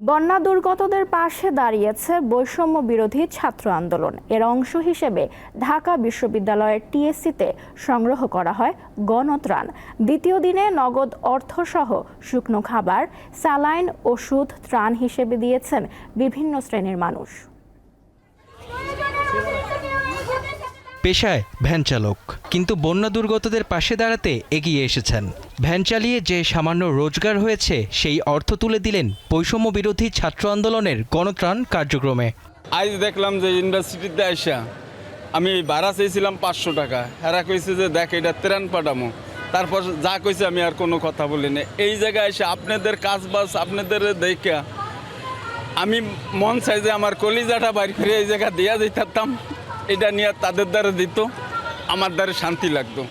বন্যা দুর্গতদের পাশে দাঁড়িয়েছে বৈষম্য বিরোধী ছাত্র আন্দোলন। এর অংশ হিসেবে ঢাকা বিশ্ববিদ্যালয়ের টিএসসিতে সংগ্রহ করা হয় গণত্রাণ। দ্বিতীয় দিনে নগদ অর্থসহ শুকনো খাবার, স্যালাইন, ওষুধ, ত্রাণ হিসেবে দিয়েছেন বিভিন্ন শ্রেণির মানুষ। পেশায় ভ্যান চালক। কিন্তু বন্যা দুর্গতদের পাশে দাঁড়াতে এগিয়ে এসেছেন। ভ্যান চালিয়ে যে সামান্য রোজগার হয়েছে, সেই অর্থ তুলে দিলেন বৈষম্য বিরোধী ছাত্র আন্দোলনের গণত্রাণ কার্যক্রমে। আজ দেখলাম যে ইউনিভার্সিটিতে আইসা আমি ভাড়া চেয়েছিলাম পাঁচশো টাকা। হেরা কইছে যে, দেখ, এটা ত্রাণ পাঠামো। তারপর যা কইছে আমি আর কোনো কথা বলিনি এই জায়গায় এসে আপনাদের কাজ বাজ আপনাদের দেখা আমি মন চাই যে আমার কলিজাটা বাইর ফিরে এই জায়গা দিয়া দিতাম এটা নিয়ে তাদের দ্বারা দিত আমার দ্বারা শান্তি লাগতো।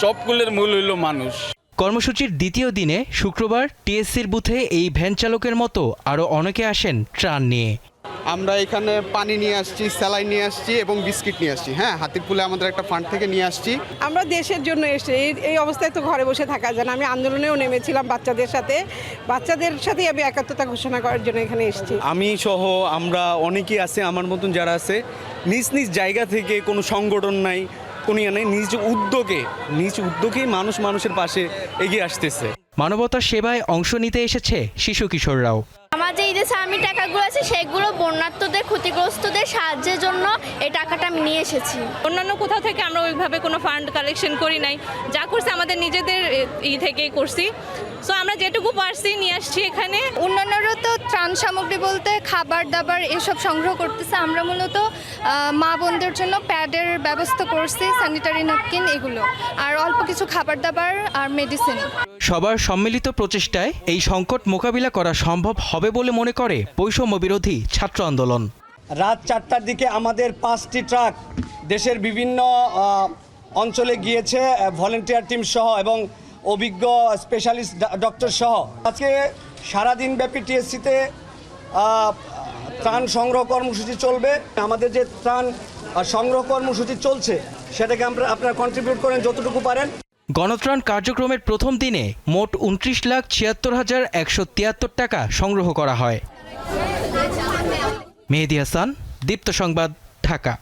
সবগুলোর মূল হইল মানুষ। কর্মসূচির দ্বিতীয় দিনে শুক্রবার টিএসসির বুথে এই ভ্যান চালকের মতো আরও অনেকে আসেন ত্রাণ নিয়ে। আমরা এখানে পানি নিয়ে আসছি স্যালাই নিয়ে আসছি এবং বিস্কিট নিয়ে আসছি। হ্যাঁ হাতির পুলে আমাদের একটা ফান্ড থেকে নিয়ে আসছি। আমরা দেশের জন্য এসে এই এই অবস্থায় তো ঘরে বসে থাকা যায় না। আমি আন্দোলনেও নেমেছিলাম বাচ্চাদের সাথে। বাচ্চাদের সাথে আমি একাত্মতা ঘোষণা করার জন্য এখানে এসেছি। আমি সহ আমরা অনেকেই আছে আমার মতন যারা আছে নিজ নিজ জায়গা থেকে কোনো সংগঠন নাই কোনো ইয়ে নেই নিজ উদ্যোগে নিজ উদ্যোগেই মানুষ মানুষের পাশে এগিয়ে আসতেছে। মানবতার সেবায় অংশ নিতে এসেছে শিশু কিশোররাও। আমার যে এই যে সামি টাকাগুলো আছে সেগুলো বন্যার্থদের ক্ষতিগ্রস্তদের সাহায্যের জন্য এই টাকাটা আমি নিয়ে এসেছি। অন্যান্য কোথাও থেকে আমরা ওইভাবে কোনো ফান্ড কালেকশন করি নাই। যা করছি আমাদের নিজেদের ই থেকেই করছি। সো আমরা যেটুকু পারছি নিয়ে আসছি এখানে। অন্যান্যরা তো ত্রাণ সামগ্রী বলতে খাবার দাবার এসব সংগ্রহ করতেছে। আমরা মূলত মা বোনদের জন্য প্যাডের ব্যবস্থা করছি স্যানিটারি ন্যাপকিন এগুলো। আর অল্প কিছু খাবার দাবার আর মেডিসিন সবার সম্মিলিত প্রচেষ্টায় এই সংকট মোকাবিলা করা সম্ভব হবে বলে মনে করে বৈষম্য বিরোধী ছাত্র আন্দোলন। রাত চারটার দিকে আমাদের পাঁচটি ট্রাক দেশের বিভিন্ন অঞ্চলে গিয়েছে ভলেন্টিয়ার টিম সহ এবং অভিজ্ঞ স্পেশালিস্ট ডক্টর সহ। আজকে সারাদিন ব্যাপী টিএসসিতে ত্রাণ সংগ্রহ কর্মসূচি চলবে। আমাদের যে ত্রাণ সংগ্রহ কর্মসূচি চলছে, সেটাকে আমরা, আপনারা কন্ট্রিবিউট করেন যতটুকু পারেন। গণত্রাণ কার্যক্রমের প্রথম দিনে মোট উনত্রিশ লাখ ছিয়াত্তর হাজার একশো তিয়াত্তর টাকা সংগ্রহ করা হয়। মেহেদি হাসান, দীপ্ত সংবাদ, ঢাকা।